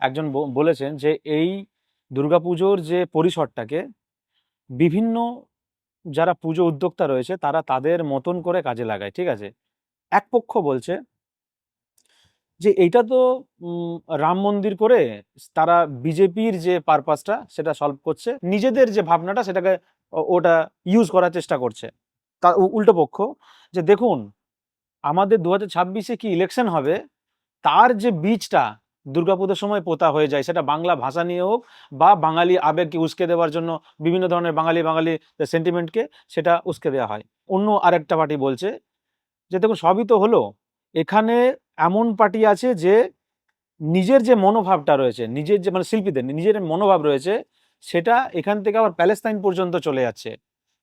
একজন বলেছেন যে এই দুর্গাপুজোর যে পরিসরটাকে বিভিন্ন যারা পুজো উদ্যোক্তা রয়েছে তারা তাদের মতন করে কাজে লাগায়, ঠিক আছে? এক পক্ষ বলছে যে এইটা তো রাম মন্দির করে তারা বিজেপির যে পারপাসটা সেটা সলভ করছে, নিজেদের যে ভাবনাটা সেটাকে ওটা ইউজ করার চেষ্টা করছে। তার উল্টো পক্ষ যে দেখুন, আমাদের দু হাজার ছাব্বিশে কি ইলেকশন হবে, তার যে বীজটা দুর্গাপুজোর সময় পোতা হয়ে যায়। সেটা বাংলা ভাষা নিয়ে হোক বা বাঙালি আবেগকে উস্কে দেওয়ার জন্য বিভিন্ন ধরনের বাঙালি বাঙালি সেন্টিমেন্টকে সেটা উস্কে দেওয়া হয়। অন্য আরেকটা পার্টি বলছে যে, দেখুন, সবই তো হলো। এখানে এমন পার্টি আছে যে, নিজের যে মনোভাবটা রয়েছে, নিজের যে মানে শিল্পীদের নিজের মনোভাব রয়েছে, সেটা এখান থেকে আবার প্যালেস্তাইন পর্যন্ত চলে যাচ্ছে।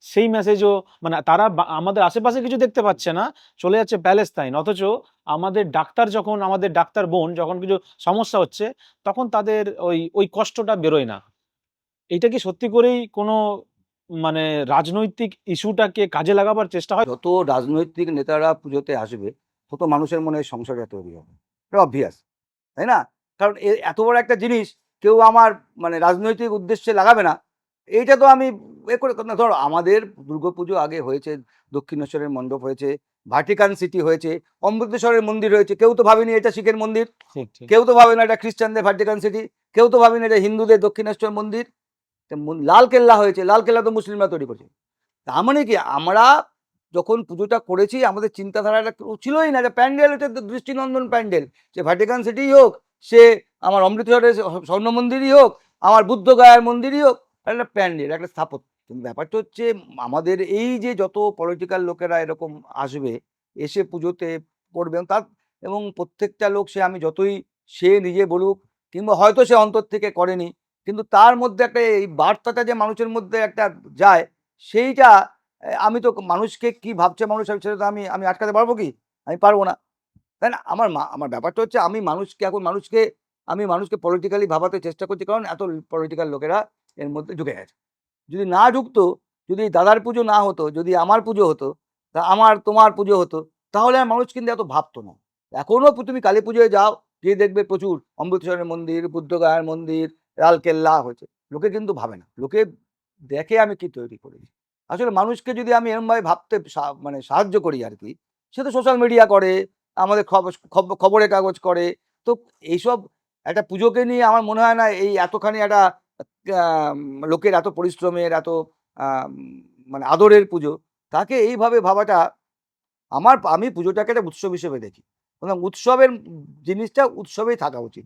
সেই মেসেজও মানে তারা আমাদের আশেপাশে কিছু দেখতে পাচ্ছে না, চলে যাচ্ছে প্যালেস্তাইন। অথচ আমাদের ডাক্তার যখন, আমাদের ডাক্তার বোন যখন কিছু সমস্যা হচ্ছে, তখন তাদের ওই ওই কষ্টটা বেরোয় না। এটা কি সত্যি করেই কোনো মানে রাজনৈতিক ইস্যুটাকে কাজে লাগাবার চেষ্টা হয়? যত রাজনৈতিক নেতারা পুজোতে আসবে, তত মানুষের মনে সংশয়টা তৈরি হবে। এটা অবভিয়াস তাই না? কারণ এত বড় একটা জিনিস, কেউ আমার মানে রাজনৈতিক উদ্দেশ্যে লাগাবে না। এইটা তো আমি এ করে না ধরো আমাদের দুর্গাপুজো আগে হয়েছে দক্ষিণেশ্বরের মণ্ডপ হয়েছে ভাটিকান সিটি হয়েছে অমৃতেশ্বরের মন্দির হয়েছে কেউ তো ভাবেনি এটা শিখের মন্দির কেউ তো ভাবে না এটা খ্রিস্টানদের ভাটিকান সিটি কেউ তো ভাবেনি এটা হিন্দুদের দক্ষিণেশ্বর মন্দির লাল কেল্লা হয়েছে লাল কেল্লা তো মুসলিমরা তৈরি করছে। তার মানে কি আমরা যখন পুজোটা করেছি আমাদের চিন্তাধারাটা ছিলই না যে প্যান্ডেল এটা তো দৃষ্টিনন্দন প্যান্ডেল সে ভাটিকান সিটিই হোক সে আমার অমৃতসরের স্বর্ণ মন্দিরই হোক আমার বুদ্ধ গায়ার মন্দিরই হোক একটা প্যান্ডেল একটা স্থাপত্য। কিন্তু ব্যাপারটা হচ্ছে, আমাদের এই যে যত পলিটিক্যাল লোকেরা এরকম আসবে, এসে পুজোতে করবে তার এবং প্রত্যেকটা লোক সে আমি যতই সে নিজে বলুক কিংবা হয়তো সে অন্তর থেকে করেনি, কিন্তু তার মধ্যে একটা এই বার্তাটা যে মানুষের মধ্যে একটা যায়, সেইটা আমি তো মানুষকে কি ভাবছে মানুষ, আমি সেটা তো আমি আমি আটকাতে পারব কি? আমি পারব না। তাই না? আমার মা, আমার ব্যাপারটা হচ্ছে আমি মানুষকে, এখন মানুষকে, আমি মানুষকে পলিটিক্যালি ভাবাতে চেষ্টা করছি, কারণ এত পলিটিক্যাল লোকেরা এর মধ্যে ঢুকে গেছে। যদি না ঢুকতো, যদি দাদার পুজো না হতো, যদি আমার পুজো হতো, তা আমার, তোমার পুজো হতো, তাহলে আর মানুষ কিন্তু এত ভাবতো না। এখনও তুমি কালী পুজোয় যাও, গিয়ে দেখবে প্রচুর অমৃতসরের মন্দির, বুদ্ধগয়ার মন্দির, লালকেল্লা হয়েছে। লোকে কিন্তু ভাবে না। লোকে দেখে আমি কি তৈরি করেছি। আসলে মানুষকে যদি আমি এরমভাবে ভাবতে মানে সাহায্য করি আর কি, সে তো সোশ্যাল মিডিয়া করে, আমাদের খবর, খব- খবরের কাগজ করে। তো এইসব একটা পুজোকে নিয়ে আমার মনে হয় না এই এতখানি একটা লোকের এত পরিশ্রমের, এত মানে আদরের পুজো, তাকে এইভাবে ভাবাটা আমার, আমি পুজোটাকে একটা উৎসব হিসেবে দেখি। উৎসবের জিনিসটা উৎসবেই থাকা উচিত।